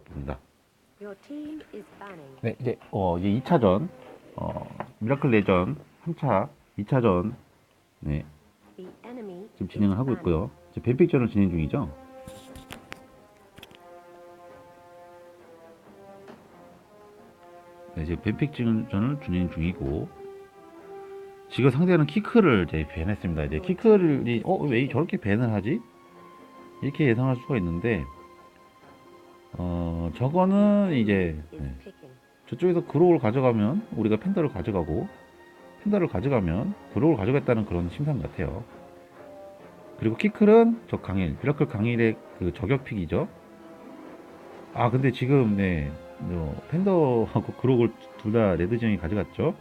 봅니다. 네, 이제 어 이제 2차전 어 미라클 레전 3차 2차전 네, 지금 진행을 하고. 있고요. 지금 뱀픽전을 진행 중이죠. 네, 지금 뱀픽전을 진행 중이고 지금 상대는 키크를 이제 밴했습니다. 이제 키크를 어왜 저렇게 밴을 하지? 이렇게 예상할 수가 있는데 어 저거는 이제 네. 저쪽에서 그로우를 가져가면 우리가 팬더를 가져가고 팬더를 가져가면 그로우를 가져갔다는 그런 심산 같아요. 그리고 키클은 저 강일, 미라클 강일의 그 저격픽이죠. 아 근데 지금 네 어, 팬더하고 그로우를 둘 다 레드정이 가져갔죠.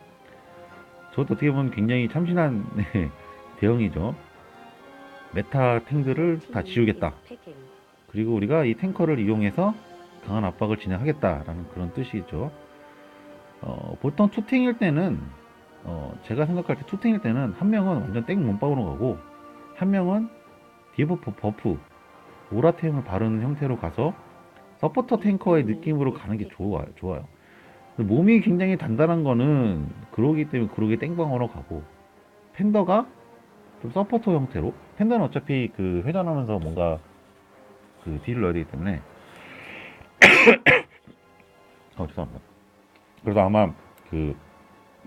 저것도 어떻게 보면 굉장히 참신한 네, 대응이죠. 메타 탱들을 다 지우겠다. 그리고 우리가 이 탱커를 이용해서 강한 압박을 진행하겠다라는 그런 뜻이죠. 어, 보통 투탱일 때는 어, 제가 생각할 때 투탱일 때는 한 명은 완전 땡 몸빵으로 가고 한 명은 디버프 버프 오라템을 바르는 형태로 가서 서포터 탱커의 느낌으로 가는 게 좋아요. 좋아요. 몸이 굉장히 단단한 거는 그러기 때문에 그러게 땡방으로 가고 팬더가 좀 서포터 형태로 팬더는 어차피 그 회전하면서 뭔가 그 넣어야 되기 때문에 어 죄송합니다. 그래서 아마 그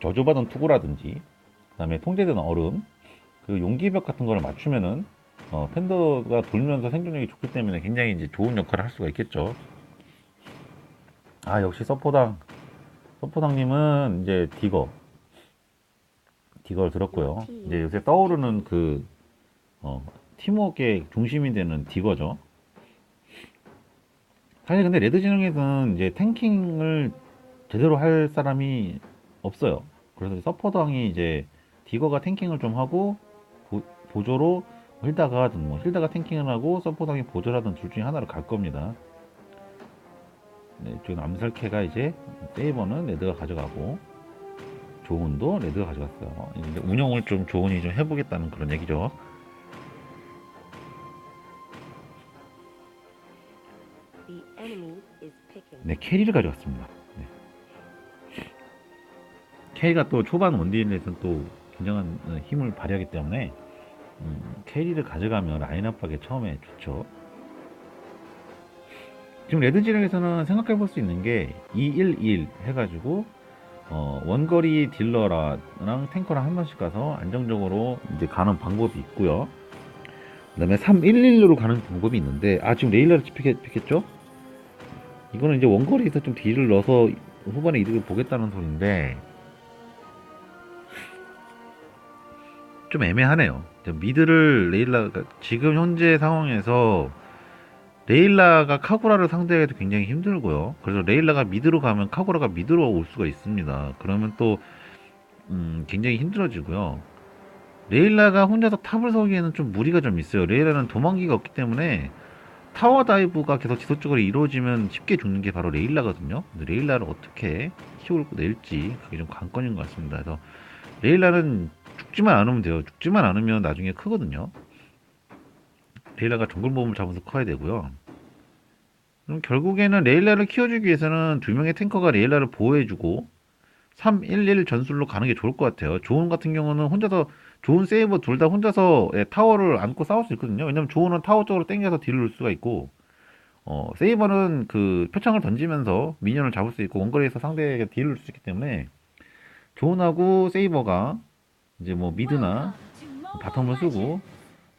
저주받은 투구라든지 그다음에 통제되는 얼음 그 용기벽 같은 거를 맞추면은 어, 팬더가 돌면서 생존력이 좋기 때문에 굉장히 이제 좋은 역할을 할 수가 있겠죠. 아 역시 서포당. 서포당님은 이제 디거. 디거를 들었고요. 이제 요새 떠오르는 그 어, 팀워크의 중심이 되는 디거죠 사실 근데 레드 진영에서는 이제 탱킹을 제대로 할 사람이 없어요. 그래서 서퍼당이 이제 디거가 탱킹을 좀 하고 보, 보조로 힐다가 하든 뭐 힐다가 탱킹을 하고 서퍼당이 보조를 하든 둘 중에 하나를 갈 겁니다. 네, 지금 암살캐가 이제 세이버는 레드가 가져가고 조은도 레드가 가져갔어요. 이제 운영을 좀 조은이 좀 해보겠다는 그런 얘기죠. 캐리를 가져왔습니다. 네. 캐리가 또 초반 원딜에서는 또 굉장한 어, 힘을 발휘하기 때문에 음, 캐리를 가져가면 라인업하기 처음에 좋죠. 지금 레드 진영에서는 생각해 볼 수 있는 게 211 해가지고 어, 원거리 딜러랑 탱커랑 한 번씩 가서 안정적으로 이제 가는 방법이 있고요. 그 다음에 311로 가는 방법이 있는데 아 지금 레일러를 픽했죠? 이거는 이제 원거리에서 좀 딜을 넣어서 후반에 이득을 보겠다는 소리인데 좀 애매하네요. 미드를 레일라가 지금 현재 상황에서 레일라가 카구라를 상대하기도 굉장히 힘들고요. 그래서 레일라가 미드로 가면 카구라가 미드로 올 수가 있습니다. 그러면 또 음, 굉장히 힘들어지고요. 레일라가 혼자서 탑을 서기에는 좀 무리가 좀 있어요. 레일라는 도망기가 없기 때문에 타워 다이브가 계속 지속적으로 이루어지면 쉽게 죽는 게 바로 레일라거든요. 레일라를 어떻게 키우고 낼지 그게 좀 관건인 것 같습니다. 그래서 레일라는 죽지만 않으면 돼요. 죽지만 않으면 나중에 크거든요. 레일라가 정글 모험을 잡아서 커야 되고요. 그럼 결국에는 레일라를 키워주기 위해서는 두 명의 탱커가 레일라를 보호해주고 311 전술로 가는 게 좋을 것 같아요. 조은 같은 경우는 혼자서 좋은 세이버 둘 다 혼자서 예, 타워를 안고 싸울 수 있거든요. 왜냐면 조은은 타워 쪽으로 땡겨서 딜을 넣을 수가 있고, 어, 세이버는 그 표창을 던지면서 미니언을 잡을 수 있고, 원거리에서 상대에게 딜을 넣을 수 있기 때문에, 조은하고 세이버가 이제 뭐 미드나 바텀을 쓰고,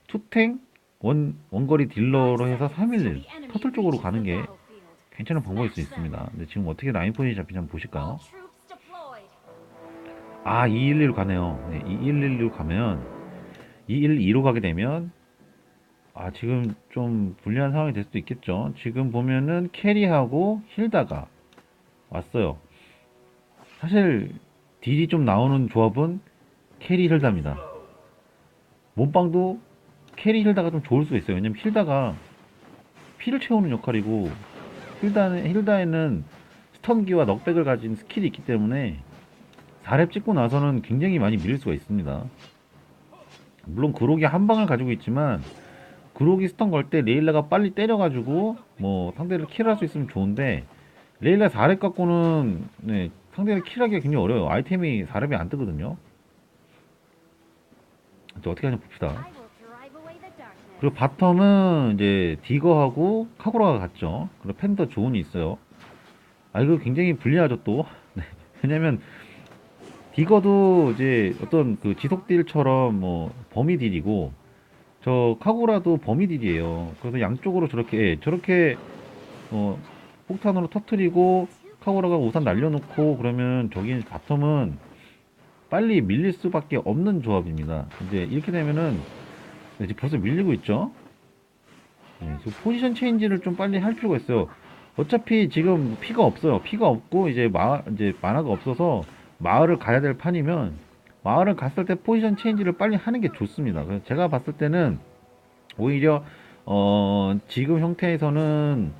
투탱, 원, 원거리 딜러로 해서 311 터틀 쪽으로 가는 게 괜찮은 방법일 수 있습니다. 근데 지금 어떻게 라인 잡히지 한번 보실까요? 아, 211로 가네요. 네, 211로 가면 212로 가게 되면 아, 지금 좀 불리한 상황이 될 수도 있겠죠. 지금 보면은 캐리하고 힐다가 왔어요. 사실 딜이 좀 나오는 조합은 캐리 힐다입니다. 몸빵도 캐리 힐다가 좀 좋을 수 있어요. 왜냐면 힐다가 피를 채우는 역할이고 힐다는 힐다에는 스턴기와 넉백을 가진 스킬이 있기 때문에 4렙 찍고 나서는 굉장히 많이 밀릴 수가 있습니다. 물론 그로기 한 방을 가지고 있지만 그로기 스턴 걸 때 레일라가 빨리 때려가지고 뭐 상대를 킬할 수 있으면 좋은데 레일라 4렙 갖고는 네, 상대를 킬하기가 굉장히 어려워요. 아이템이 4렙이 안 뜨거든요. 이제 어떻게 하냐 봅시다. 그리고 바텀은 이제 디거하고 카구라가 같죠. 그리고 팬더 조은이 있어요. 아 이거 굉장히 불리하죠 또. 네. 왜냐면 디거도 이제 어떤 그 지속 딜처럼 뭐 범위 딜이고 저 카구라도 범위 딜이에요. 그래서 양쪽으로 저렇게 예, 저렇게 어 폭탄으로 터트리고 카구라가 우산 날려놓고 그러면 저기 바텀은 빨리 밀릴 수밖에 없는 조합입니다. 이제 이렇게 되면은 네, 지금 벌써 밀리고 있죠. 네, 지금 포지션 체인지를 좀 빨리 할 필요가 있어요. 어차피 지금 피가 없어요. 피가 없고 이제 마 이제 만화가 없어서 마을을 가야 될 판이면 마을을 갔을 때 포지션 체인지를 빨리 하는 게 좋습니다. 그래서 제가 봤을 때는 오히려 어 지금 형태에서는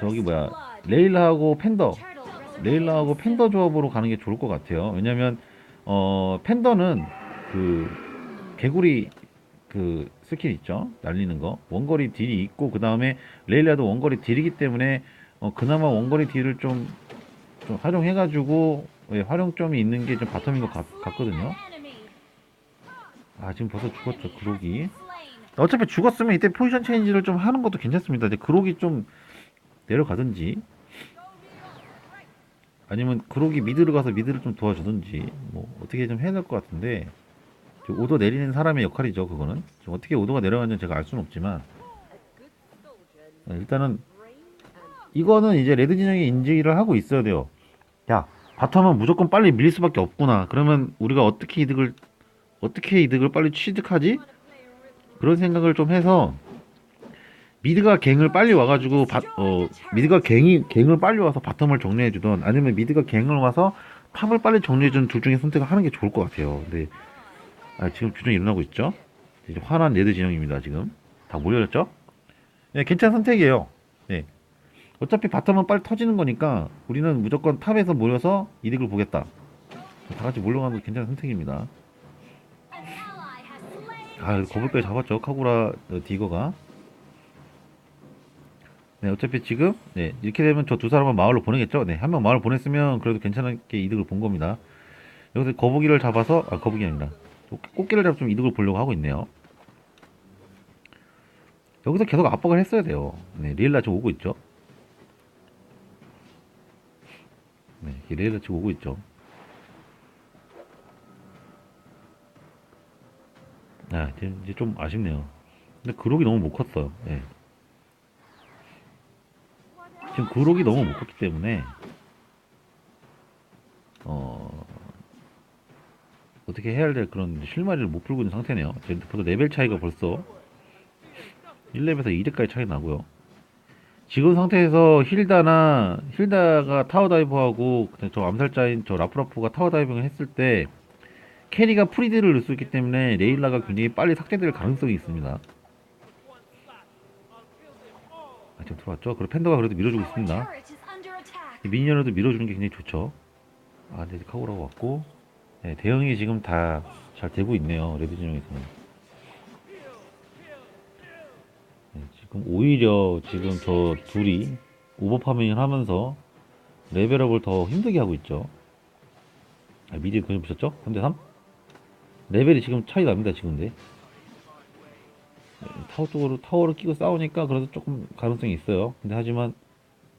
저기 뭐야 레일라하고 팬더. 레일라하고 팬더 조합으로 가는 게 좋을 것 같아요. 왜냐면 어 팬더는 그 개구리 그 스킬 있죠. 날리는 거 원거리 딜이 있고 그 다음에 레일라도 원거리 딜이기 때문에 어 그나마 원거리 딜을 좀, 좀 활용해가지고 예, 활용점이 있는 게 좀 바텀인 것 같, 같거든요. 아 지금 벌써 죽었죠 slain. 어차피 죽었으면 이때 포지션 체인지를 좀 하는 것도 괜찮습니다. 이제 그록이 좀 내려가든지 아니면 그록이 미드를 가서 미드를 좀 도와주든지 뭐 어떻게 좀 해야 될 것 같은데 오더 내리는 사람의 역할이죠 그거는 어떻게 오더가 내려가는지 제가 알 수는 없지만 네, 일단은 이거는 이제 레드 진영이 인지를 하고 있어야 돼요. 야 바텀은 무조건 빨리 밀릴 수밖에 없구나. 그러면 우리가 어떻게 이득을 어떻게 이득을 빨리 취득하지? 그런 생각을 좀 해서 미드가 갱을 빨리 와가지고 바, 어, 미드가 갱이 갱을 빨리 와서 바텀을 정리해주던 아니면 미드가 갱을 와서 탑을 빨리 정리해주는 둘 중에 선택을 하는 게 좋을 것 같아요. 근데 아, 지금 규정이 일어나고 있죠. 이제 화난 레드 진영입니다. 지금 다 몰려졌죠. 네, 괜찮은 선택이에요. 네. 어차피 바텀은 빨리 터지는 거니까 우리는 무조건 탑에서 모여서 이득을 보겠다. 다 같이 몰려가는 거 괜찮은 선택입니다. 아, 거북까지 잡았죠. 카구라 어, 디거가. 네, 어차피 지금 네, 이렇게 되면 저 두 사람은 마을로 보내겠죠. 네, 한 명 마을 보냈으면 그래도 괜찮게 이득을 본 겁니다. 여기서 거북이를 잡아서 아, 거북이 아니라 꽃- 꽃게를 잡좀 이득을 보려고 하고 있네요. 여기서 계속 압박을 했어야 돼요. 네, 리엘라 지금 오고 있죠. 네, 이 리엘라 지금 오고 있죠. 아, 이제, 이제 좀 아쉽네요. 근데 그록이 너무 못 컸어요. 예. 지금 그록이 너무 못 컸기 때문에 어 어떻게 해야 될 그런 실마리를 못 풀고 있는 상태네요. 벌써 레벨 차이가 벌써 1렙에서 2렙까지 차이 나고요. 지금 상태에서 힐다나 힐다가 타워 다이버하고 저 암살자인 저 라프라프가 타워 다이빙을 했을 때 캐리가 프리드를 넣을 수 있기 때문에 레일라가 굉장히 빨리 삭제될 가능성이 있습니다. 아, 지금 들어왔죠? 그리고 팬더가 그래도 밀어주고 있습니다. 미니언에도 밀어주는 게 굉장히 좋죠. 아, 근데 카고라가 왔고, 네, 대응이 지금 다 잘 되고 있네요. 레드 진영에서는. 네, 지금 오히려 지금 저 둘이 오버파밍을 하면서 레벨업을 더 힘들게 하고 있죠. 아, 미디 그냥 보셨죠? 3대3? 레벨이 지금 차이 납니다, 지금 근데. 네, 타워 쪽으로, 타워를 끼고 싸우니까 그래도 조금 가능성이 있어요. 근데 하지만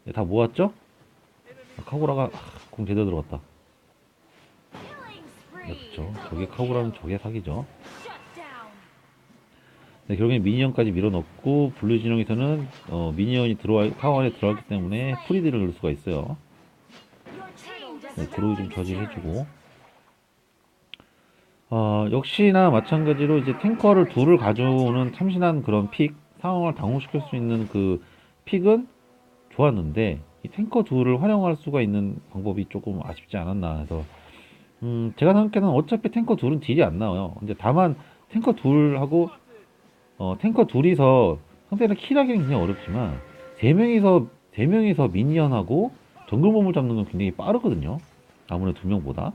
네, 다 모았죠? 아, 카구라가 아, 공 제대로 들어갔다. 그렇죠. 저게 카구라는 저게 사기죠. 네, 결국에 미니언까지 밀어넣고 블루 진영에서는 어, 미니언이 들어와 타워 안에 들어갔기 때문에 프리드를 넣을 수가 있어요. 네, 그로기 좀 저지해주고. 어, 역시나 마찬가지로 이제 탱커를 둘을 가져오는 참신한 그런 픽 상황을 당혹시킬 수 있는 그 픽은 좋았는데 이 탱커 둘을 활용할 수가 있는 방법이 조금 아쉽지 않았나 해서 음, 제가 생각에는 어차피 탱커 둘은 딜이 안 나와요. 근데 다만 탱커 둘하고 어, 탱커 둘이서 상대를 킬하기는 굉장히 어렵지만 세 명이서 세 명이서 미니언하고 정글 몸을 잡는 건 굉장히 빠르거든요. 아무래도 두 명보다.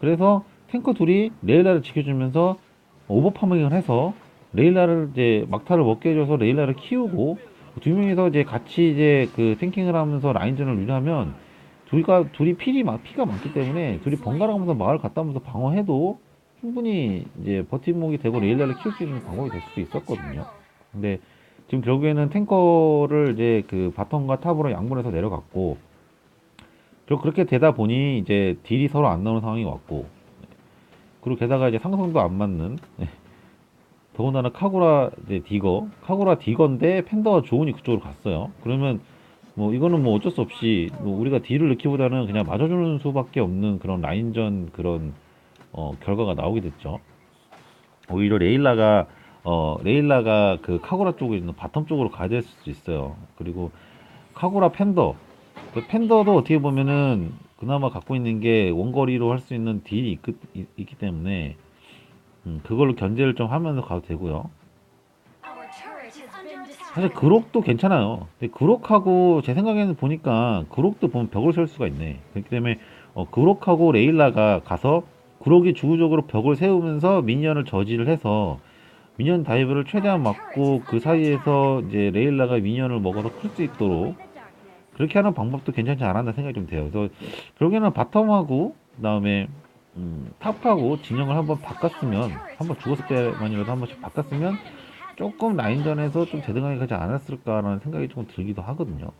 그래서 탱커 둘이 레일라를 지켜주면서 오버파밍을 해서 레일라를 이제 막타를 먹게 해줘서 레일라를 키우고 두 명이서 이제 같이 이제 그 탱킹을 하면서 라인전을 유지하면 둘이 막 피가 많기 때문에 둘이 번갈아가면서 마을 갔다 오면서 방어해도 충분히 이제 버팀목이 되고 레일라를 키울 수 있는 방법이 될 수도 있었거든요. 근데 지금 결국에는 탱커를 이제 그 바텀과 탑으로 양분해서 내려갔고 그렇게 되다 보니 이제 딜이 서로 안 나오는 상황이 왔고 그리고 게다가 이제 상성도 안 맞는 예. 더군다나 카구라 이제 디거 카구라 디거인데 팬더가 좋으니 그쪽으로 갔어요 그러면 뭐 이거는 뭐 어쩔 수 없이 뭐 우리가 딜을 넣기보다는 그냥 맞아주는 수밖에 없는 그런 라인전 그런 어 결과가 나오게 됐죠 오히려 레일라가 어 레일라가 그 카구라 쪽에 있는 바텀 쪽으로 가야 될 수도 있어요 그리고 카구라 팬더 그 팬더도 어떻게 보면은 그나마 갖고 있는 게 원거리로 할 수 있는 딜이 있, 있기 때문에 음, 그걸로 견제를 좀 하면서 가도 되고요. 사실 그록도 괜찮아요. 근데 그록하고 제 생각에는 보니까 그록도 보면 벽을 세울 수가 있네. 그렇기 때문에 어, 그록하고 레일라가 가서 그록이 주구적으로 벽을 세우면서 미니언을 저지를 해서 미니언 다이브를 최대한 막고 그 사이에서 이제 레일라가 미니언을 먹어서 클 수 있도록 그렇게 하는 방법도 괜찮지 않았나 생각이 좀 돼요. 그래서 결국에는 바텀하고 그다음에 음, 탑하고 진영을 한번 바꿨으면 한번 죽었을 때만이라도 한 번씩 바꿨으면 조금 라인전에서 좀 대등하게 가지 않았을까라는 생각이 좀 들기도 하거든요.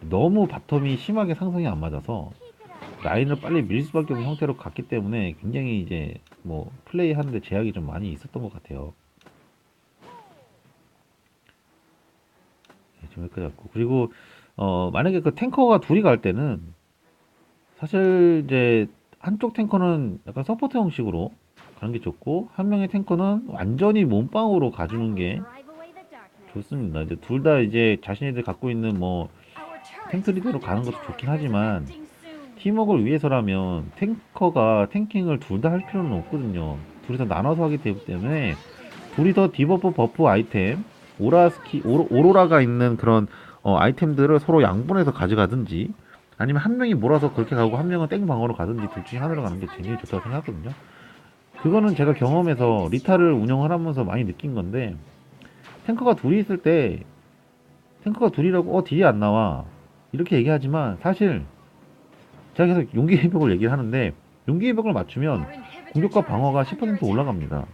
너무 바텀이 심하게 상승이 안 맞아서 라인을 빨리 밀 수밖에 없는 형태로 갔기 때문에 굉장히 이제 뭐 플레이 하는데 제약이 좀 많이 있었던 것 같아요. 네, 지금 여기까지 왔고 그리고 어 만약에 그 탱커가 둘이 갈 때는 사실 이제 한쪽 탱커는 약간 서포트 형식으로 가는 게 좋고 한 명의 탱커는 완전히 몸빵으로 가주는 게 좋습니다. 이제 둘 다 이제 자신들 갖고 있는 뭐 탱크리드로 가는 것도. 좋긴 하지만. 팀워크를 위해서라면 탱커가 탱킹을 둘 다 할 필요는 없거든요. 둘이서 나눠서 하기 때문에 둘이서 디버프 버프 아이템 오라 스키 오로, 오로 라가 있는 그런 어, 아이템들을 서로 양분해서 가져가든지 아니면 한 명이 몰아서 그렇게 가고 한 명은 땡 방어로 가든지 둘 중에 하나로 가는 게 제일 좋다고 생각하거든요. 그거는 제가 경험해서 리타를 운영을 하면서 많이 느낀 건데 탱커가 둘이 있을 때 탱커가 둘이라고 어 딜이 안 나와 이렇게 얘기하지만 사실 제가 계속 용기 회복을 얘기를 하는데 용기 회복을 맞추면 공격과 방어가 is under 10% attack. 올라갑니다.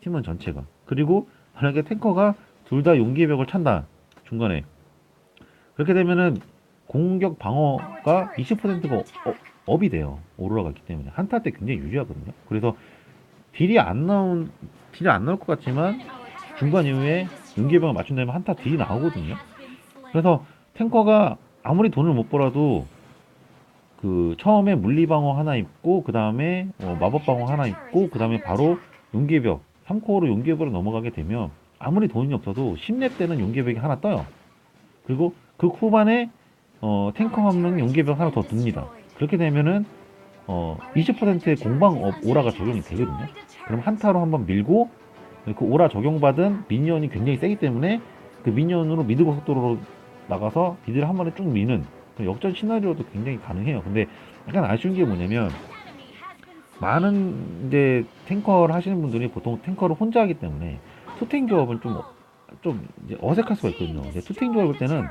팀원 전체가. 그리고 만약에 탱커가 둘 다 용기 회복을 찬다. 중간에. 그렇게 되면은 공격 방어가 20%가 어, 업이 돼요. 오로라가 있기 때문에. 한타 때 굉장히 유리하거든요. 그래서 딜이 안 나온 딜이 안 나올 것 같지만 중간 이후에. 용기 회복을 맞춘다면 한타 딜이 나오거든요. 그래서 탱커가 아무리 돈을 못 벌어도 그 처음에 물리 방어 하나 입고 그 다음에 어, 마법 방어 하나 입고 그 다음에 바로 용기벽 3코어로 용기벽으로 넘어가게 되면 아무리 돈이 없어도 10렙 때는 용기벽이 하나 떠요. 그리고 그 후반에 어, 탱커 한 명 용기벽 하나 더 둡니다. 그렇게 되면은 어, 20%의 공방 업 오라가 적용이 되거든요. 그럼 한타로 한번 밀고 그 오라 적용받은 미니언이 굉장히 세기 때문에 그 미니언으로 미드 고속도로로 나가서 미드를 한 번에 쭉 미는 그 역전 시나리오도 굉장히 가능해요. 근데 약간 아쉬운 게 뭐냐면 많은 이제 탱커를 하시는 분들이 보통 탱커를 혼자 하기 때문에 투탱 조합은 좀, 어- 좀 어색할 수가 있거든요. 근데 투탱 조합일 때는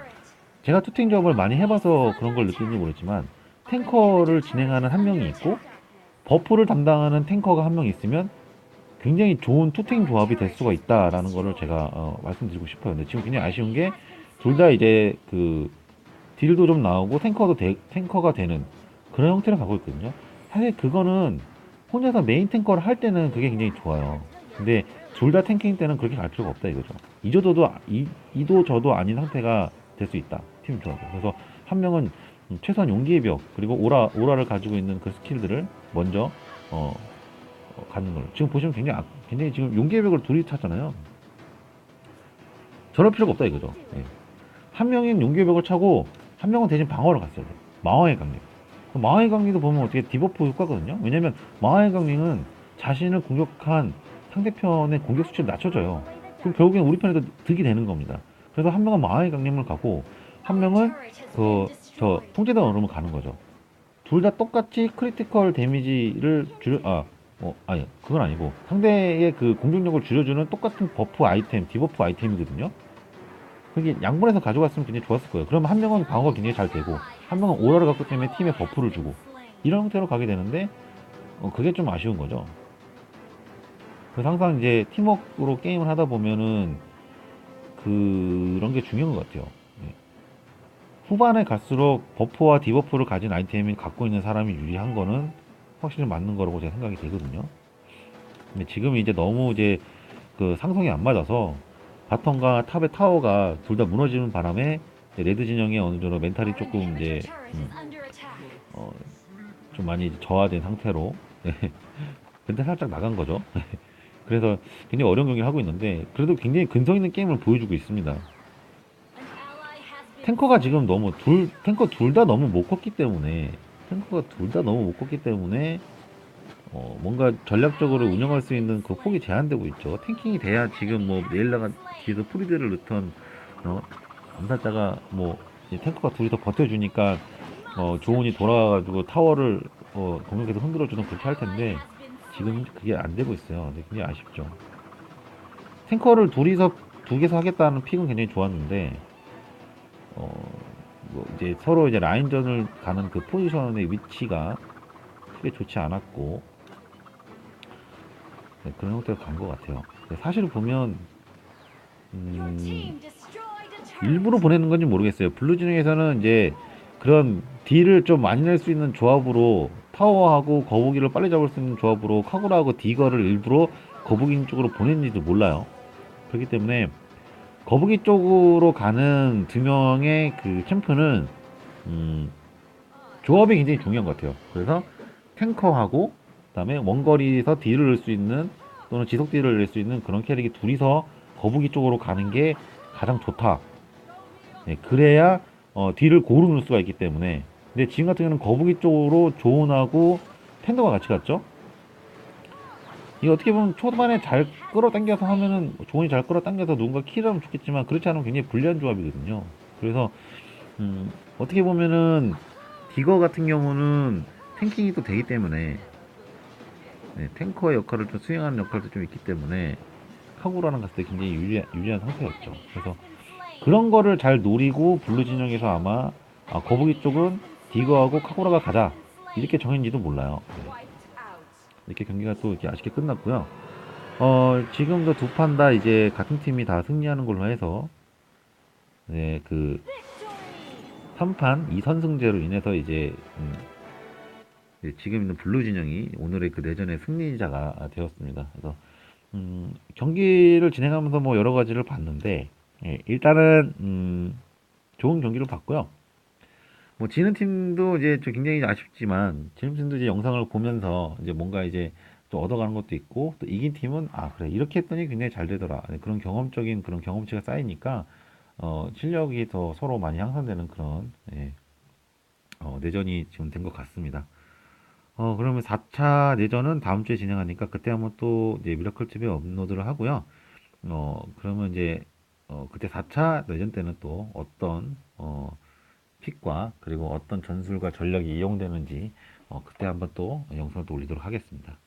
제가 투탱 조합을 많이 해봐서 그런 걸 느끼는지 모르지만 탱커를 진행하는 한 명이 있고 버프를 담당하는 탱커가 한 명 있으면 굉장히 좋은 투탱 조합이 될 수가 있다라는 거를 제가 어, 말씀드리고 싶어요. 근데 지금 굉장히 아쉬운 게 둘 다 이제 그 딜도 좀 나오고 탱커도 되, 탱커가 되는 그런 형태를 가고 있거든요. 사실 그거는 혼자서 메인 탱커를 할 때는 그게 굉장히 좋아요. 근데 둘 다 탱킹 때는 그렇게 갈 필요가 없다 이거죠. 이조도도 이, 이도 저도 아닌 상태가 될 수 있다 팀 조합. 그래서 한 명은 음, 최소한 용기의 벽 그리고 오라 오라를 가지고 있는 그 스킬들을 먼저 어, 어, 갖는 걸로. 지금 보시면 굉장히 악- 굉장히 지금 용기의 벽을 둘이 탔잖아요. 저럴 필요가 없다 이거죠. 예. 한 명인 용기의 벽을 차고 한 명은 대신 방어를 갔어야 돼. 마왕의 강림. 그 마왕의 강림도 보면 어떻게 디버프 효과거든요. 왜냐면 마왕의 강림은 자신을 공격한 상대편의 공격 수치를 낮춰줘요. 그럼 결국엔 우리 편에도 득이 되는 겁니다. 그래서 한 명은 마왕의 강림을 가고 한 명은 그 저 통제된 얼음을 가는 거죠. 둘 다 똑같이 크리티컬 데미지를 줄, 아 어, 아니, 그건 아니고 상대의 그 공격력을 줄여주는 똑같은 버프 아이템, 디버프 아이템이거든요. 그게 양분해서 가져갔으면 굉장히 좋았을 거예요. 그러면 한 명은 방어가 굉장히 잘 되고 한 명은 오라를 갖기 때문에 팀에 버프를 주고 이런 형태로 가게 되는데 어, 그게 좀 아쉬운 거죠. 그래서 항상 이제 팀워크로 게임을 하다 보면은 그런 게 중요한 것 같아요. 예. 후반에 갈수록 버프와 디버프를 가진 아이템이 갖고 있는 사람이 유리한 거는 확실히 맞는 거라고 제가 생각이 되거든요. 근데 지금 이제 너무 이제 그 상성이 안 맞아서 바텀과 탑의 타워가 둘 다 무너지는 바람에 레드 진영의 어느 정도 멘탈이 조금 이제 음, 어, 좀 많이 저하된 상태로 근데 살짝 나간 거죠. 그래서 굉장히 어려운 경기를 하고 있는데 그래도 굉장히 근성 있는 게임을 보여주고 있습니다. 탱커가 지금 너무 둘 탱커 둘 다 너무 못 컸기 때문에 탱커가 둘 다 너무 못 컸기 때문에 어, 뭔가 전략적으로 운영할 수 있는 그 폭이 제한되고 있죠. 탱킹이 돼야 지금 뭐 네일라가 뒤에서 프리드를 넣던 어, 암살자가 뭐이 탱커가 둘이서 버텨주니까 어, 조은이 돌아가가지고 타워를 어, 공격해서 흔들어주는 그렇게 할 텐데 지금 그게 안 되고 있어요. 근데 굉장히 아쉽죠. 탱커를 둘이서 두 개서 하겠다는 픽은 굉장히 좋았는데 어, 뭐 이제 서로 이제 라인전을 가는 그 포지션의 위치가 크게 좋지 않았고 네, 그런 형태로 간 것 같아요. 근데 사실 보면 음, 일부러 보내는 건지 모르겠어요. 블루 진영에서는 이제 그런 딜을 좀 많이 낼 수 있는 조합으로 타워하고 거북이를 빨리 잡을 수 있는 조합으로 카구라하고 디거를 일부러 거북이 쪽으로 보냈는지도 몰라요. 그렇기 때문에 거북이 쪽으로 가는 두 명의 그 챔프는 음, 조합이 굉장히 중요한 것 같아요. 그래서 탱커하고 그다음에 원거리에서 딜을 넣을 수 있는 또는 지속 딜을 낼 수 있는 그런 캐릭이 둘이서 거북이 쪽으로 가는 게 가장 좋다. 네, 그래야 어, 딜을 넣을 수가 있기 때문에 근데 지금 같은 경우는 거북이 쪽으로 조은하고 팬더가 같이 갔죠. 이게 어떻게 보면 초반에 잘 끌어당겨서 하면은 조은이 잘 끌어당겨서 누군가 킬하면 좋겠지만 그렇지 않으면 굉장히 불리한 조합이거든요. 그래서 음, 어떻게 보면은 디거 같은 경우는 탱킹이 또 되기 때문에 네, 탱커의 역할을 좀 수행하는 역할도 좀 있기 때문에 카구라랑 갔을 때 굉장히 유리, 유리한 상태였죠. 그래서 그런 거를 잘 노리고 블루 진영에서 아마 아, 거북이 쪽은 디거하고 카구라가 가자 이렇게 정했는지도 몰라요. 네. 이렇게 경기가 또 이렇게 아쉽게 끝났고요. 어, 지금도 두 판 다 이제 같은 팀이 다 승리하는 걸로 해서 네, 그 3판 2선승제로 인해서 이제 음, 지금 있는 블루 진영이 오늘의 그 내전의 승리자가 되었습니다. 그래서 음, 경기를 진행하면서 뭐 여러 가지를 봤는데 예, 일단은 음, 좋은 경기를 봤고요. 뭐 지는 팀도 이제 좀 굉장히 아쉽지만 지는 팀도 이제 영상을 보면서 이제 뭔가 이제 또 얻어가는 것도 있고 또 이긴 팀은 아 그래 이렇게 했더니 굉장히 잘 되더라 네, 그런 경험적인 그런 경험치가 쌓이니까 어, 실력이 더 서로 많이 향상되는 그런 예, 어, 내전이 지금 된 것 같습니다. 어, 그러면 4차 내전은 다음 주에 진행하니까 그때 한번 또 이제 미라클 TV에 업로드를 하고요. 어, 그러면 이제 어, 그때 4차 내전 때는 또 어떤 어, 픽과 그리고 어떤 전술과 전략이 이용되는지 어, 그때 한번 또 영상을 또 올리도록 하겠습니다.